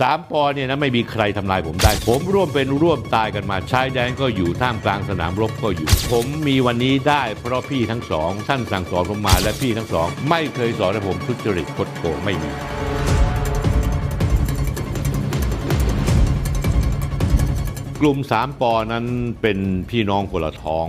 สามปอเนี่ยนะไม่มีใครทำลายผมได้ ผมร่วมเป็นร่วมตายกันมาชายแดนก็อยู่ท่ามกลางสนามรบก็อยู่ ผมมีวันนี้ได้เพราะพี่ทั้งสองท่านสั่งสอนผมมาและพี่ทั้งสอง ไม่เคยสอนให้ผมทุจริตคดโกงไม่มี กลุ่มสามปอนั้นเป็นพี่น้องคนละท้อง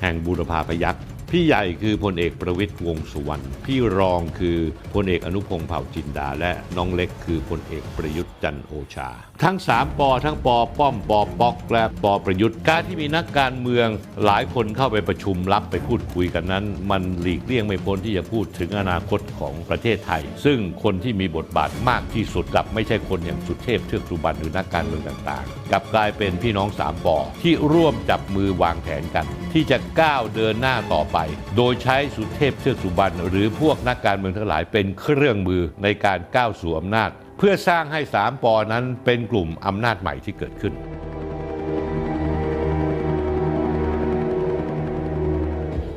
แห่งบูรพาพยัคฆ์ พี่ใหญ่คือพลเอกประวิตยวงสุวรรณพี่รองคือพลเอกอนุพงษ์เผ่าจินดา และน้องเล็กคือพลเอกประยุทธ์จันโอชา ทั้ง 3ปอทั้งปอป้อมปอปอกและปอประยุทธ์การที่มีนักการเมืองหลายคนเข้าไปประชุมรับไปพูดคุยกันนั้น มันหลีกเลี่ยงไม่พ้นที่จะพูดถึงอนาคตของประเทศไทย ซึ่งคนที่มีบทบาทมากที่สุดกลับไม่ใช่คนอย่างสุเทพเทือกสุบรรณหรือนักการเมืองต่างๆกลับกลายเป็นพี่น้องสามปอที่ร่วมจับมือวางแผนกัน ที่จะก้าวเดินหน้าต่อไปโดยใช้สุเทพเทือกสุบรรณหรือพวกนักการเมืองทั้งหลายเป็นเครื่องมือในการก้าวสู่อำนาจ เพื่อสร้างให้สามปอนั้นเป็นกลุ่มอำนาจใหม่ที่เกิดขึ้น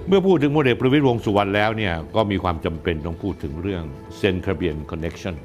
เมื่อพูดถึงพลเอกประวิตยวงสุวรรณแล้วเนี่ยก็มีความจำเป็นต้องพูดถึงเรื่องเซนคาเบียนคอนเน็ชัน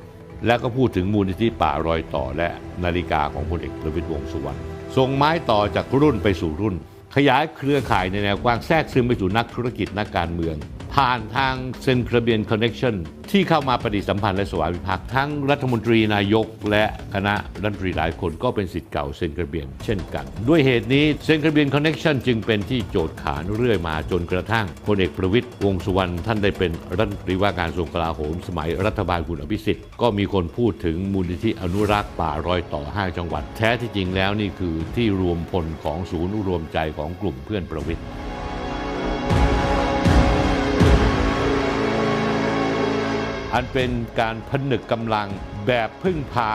และก็พูดถึงมูลนิธิป่ารอยต่อและนาฬิกาของพลเอกประวิตยวงสุวรรณส่งไม้ต่อจากรุ่นไปสู่รุ่น ขยายเครือข่ายในแนวกว้างแทรกซึมไปสู่นักธุรกิจนักการเมือง ผ่านทางเซนคาเบียนคอนเน็ชันที่เข้ามาปฏิสัมพันธ์และสวามิภักดิ์ทั้งรัฐมนตรีนายกและคณะรัฐมนตรีหลายคนก็เป็นสิทธิ์เก่าเซนคาเบียนเช่นกัน ด้วยเหตุนี้เซนคาเบียนคอนเน็ชันจึงเป็นที่โจทย์ขานเรื่อยมาจนกระทั่งพลเอกประวิตยวงสุวรรณท่านได้เป็นรัฐมนตรีว่าการกระทรวงกลาโหม สมัยรัฐบาลคุณอภิสิทธิ์ก็มีคนพูดถึงมูลนิธิอนุรักษ์ป่ารอยต่อ 5 จังหวัด แท้ที่จริงแล้วนี่คือที่รวมพลของศูนย์รวมใจของกลุ่มเพื่อนประวิตย อันเป็นการผนึกกำลัง แบบพึ่งพา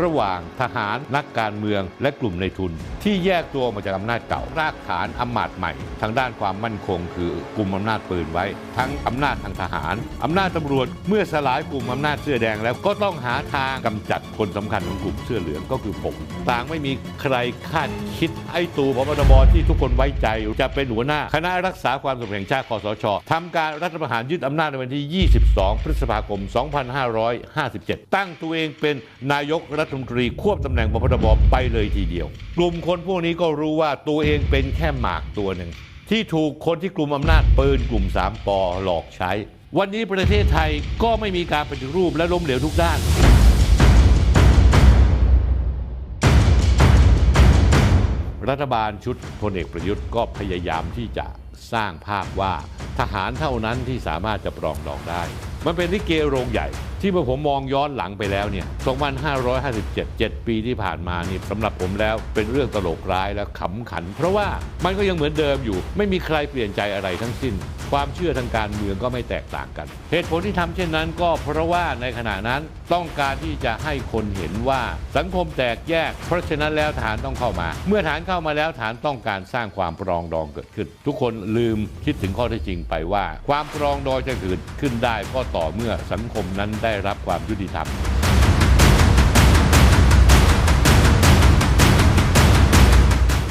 ระหว่างทหารนักการเมืองและกลุ่มในทุน ที่แยกตัวมาจากอำนาจเก่ารากฐานอำมาตย์ใหม่ ทางด้านความมั่นคง คือกลุ่มอำนาจปืนไว้ ทั้งอำนาจทางทหารอำนาจตำรวจเมื่อสลายกลุ่มอำนาจเสื้อแดงแล้วก็ต้องหาทางกำจัดคนสำคัญของกลุ่มเสื้อเหลืองก็คือผมต่างไม่มีใครคาดคิดไอ้ตูพบตบที่ทุกคนไว้ใจจะเป็นหัวหน้า คณะรักษาความสงบแห่งชาติคอสชทำการรัฐประหารยึดอำนาจในวันที่ 22 พฤษภาคม 2557 ตั้งตัวตัวเองเป็นนายกรัฐมนตรีควบตำแหน่งบพบตบไปเลยทีเดียว กลุ่มคนพวกนี้ก็รู้ว่าตัวเองเป็นแค่หมากตัวหนึ่ง ที่ถูกคนที่กลุ่มอำนาจปืนกลุ่ม3ปอหลอกใช้ วันนี้ประเทศไทยก็ไม่มีการปฏิรูปและล้มเหลวทุกด้าน รัฐบาลชุดพลเอกประยุทธ์ก็พยายามที่จะสร้างภาพว่าทหารเท่านั้นที่สามารถจะปรองดองได้ มันเป็นลิเกโรงใหญ่ ที่เมื่อผมมองย้อนหลังไปแล้วเนี่ย 2557 7 ปีที่ผ่านมานี่สำหรับผมแล้วเป็นเรื่องตลกร้ายและขำขัน เพราะว่ามันก็ยังเหมือนเดิมอยู่ ไม่มีใครเปลี่ยนใจอะไรทั้งสิ้น ความเชื่อทางการเมืองก็ไม่แตกต่างกัน เหตุผลที่ทำเช่นนั้นก็เพราะว่าในขณะนั้นต้องการที่จะให้คนเห็นว่าสังคมแตกแยก เพราะฉะนั้นแล้วฐานต้องเข้ามา เมื่อฐานเข้ามาแล้วฐานต้องการสร้างความปรองดองเกิดขึ้น ทุกคนลืมคิดถึงข้อเท็จจริงไปว่า ความปรองดองจะเกิดขึ้นได้ก็ต่อเมื่อสังคมนั้นได้รับความยุติธรรม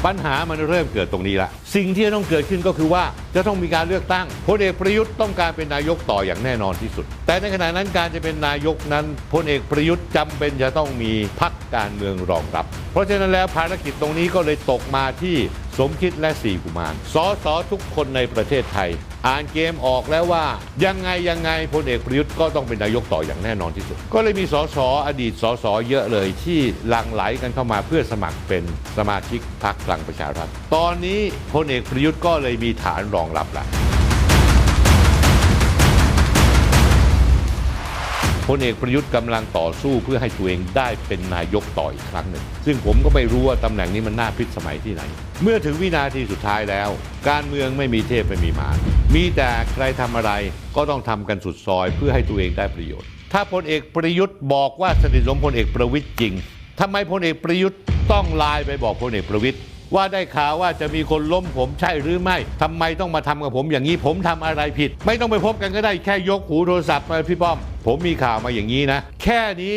ปัญหามันเริ่มเกิดตรงนี้ละ สิ่งที่จะต้องเกิดขึ้นก็คือว่าจะต้องมีการเลือกตั้งพลเอกประยุทธ์ต้องการเป็นนายกต่ออย่างแน่นอนที่สุด แต่ในขณะนั้นการจะเป็นนายกนั้นพลเอกประยุทธ์จำเป็นจะต้องมีพักการเมืองรองรับ เพราะฉะนั้นแล้วภารกิจตรงนี้ก็เลยตกมาที่สมคิดและสี่กุมารสอสอทุกคนในประเทศไทย อ่านเกมออกแล้วว่ายังไงยังไงพลเอกประยุทธ์ก็ต้องเป็นนายกต่ออย่างแน่นอนที่สุด ก็เลยมีสสอดีตสสเยอะเลยที่หลั่งไหลกันเข้ามาเพื่อสมัครเป็นสมาชิกพรรคพลังประชารัฐตอนนี้พลเอกประยุทธ์ก็เลยมีฐานรองรับแล้ว พลเอกประยุทธ์กำลังต่อสู้เพื่อให้ตัวเองได้เป็นนายกต่ออีกครั้งหนึ่ง ซึ่งผมก็ไม่รู้ว่าตำแหน่งนี้มันน่าพลิกสมัยที่ไหน เมื่อถึงวินาทีสุดท้ายแล้ว การเมืองไม่มีเทพไม่มีมารมีแต่ใครทำอะไรก็ต้องทำกันสุดซอยเพื่อให้ตัวเองได้ประโยชน์ ถ้าพลเอกประยุทธ์บอกว่าสนิทสนมพลเอกประวิตยจริงทำไมพลเอกประยุทธ์ต้องไลน์ไปบอกพลเอกประวิตย ว่าได้ข่าวว่าจะมีคนล้มผมใช่หรือไม่ทำไมต้องมาทำกับผมอย่างนี้ผมทำอะไรผิด ไม่ต้องไปพบกันก็ได้แค่ยกหูโทรศัพท์มาพี่ป้อม ผมมีข่าวมาอย่างนี้นะ แค่นี้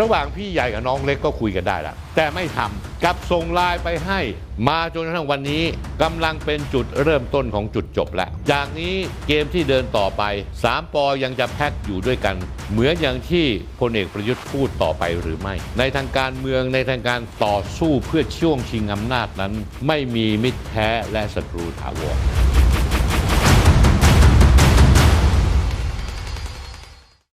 ระหว่างพี่ใหญ่กับน้องเล็กก็คุยกันได้ละแต่ไม่ทำกลับส่งไลน์ไปให้มาจนกระทั่งวันนี้กำลังเป็นจุดเริ่มต้นของจุดจบแล้ว จากนี้เกมที่เดินต่อไป 3ปอยังจะแพ็กอยู่ด้วยกัน เหมือนอย่างที่พลเอกประยุทธ์พูดต่อไปหรือไม่ ในทางการเมืองในทางการต่อสู้เพื่อช่วงชิงอำนาจนั้น ไม่มีมิตรแท้และศัตรูถาวร